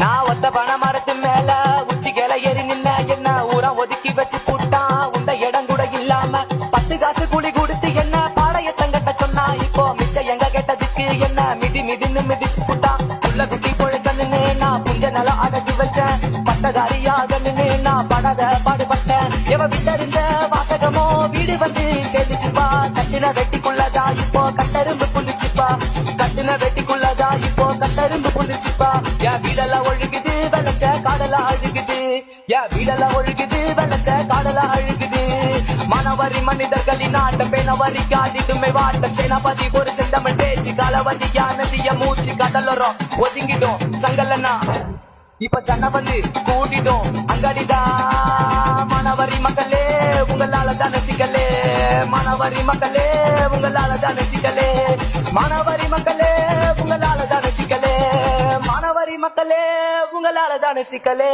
நான் ஒத்த பண மரத்து மேல உச்சி கிளை ஏறி நின்ன என்ன? ஊரம் ஒதுக்கி வச்சு புட்டான் உண்ட இடம் கூட இல்லாம பத்து காசு கூலி கொடுத்து என்ன? பாளையத்தங்கட்ட சொன்னா இப்போ மிச்ச எங்க கெட்டதுக்கு என்ன? மிதி மிதின்னு மிதிச்சு புட்டான் உள்ள குட்டி பொழுக்க நின்னு நான் புஞ்ச நிலம் அடக்கி வச்சேன். பட்டதாரியாக நின்னு நான் படத பாடுபட்டேன். கட்டின வெட்டிக்குள்ளதா? இப்போ கட்டெரும்பு புந்துச்சுப்பா கட்டின வெட்டிக்குள்ளதா? இப்போ கட்டெரும்பு புந்துச்சுப்பா என் வீடெல்லாம் ஒழுகுது வெள்ளச்ச காடலா அழுகுது. என் வீடெல்லாம் ஒழுகுது வெள்ளச்ச காடலா அழுகுது. மனவரி மனிதர்களின் ஆட்டம் பேனவரி காட்டிட்டுமை வாட்டம். சேனாபதி ஒரு செந்தமிழ் பேச்சு காலவதி நதிய மூச்சு கடலோரம் ஒதுங்கிடும். சங்கலனா இப்ப சண்டை வந்து கூட்டிடும் அங்கடிதான் மனவரி மக்களே உங்களால தானே மாணவரி மக்களே உங்களால தானே சிக்கலே. மாணவரி மக்களே உங்களால தானே சிக்கலே. மாணவரி மக்களே உங்களால தானே சிக்கலே.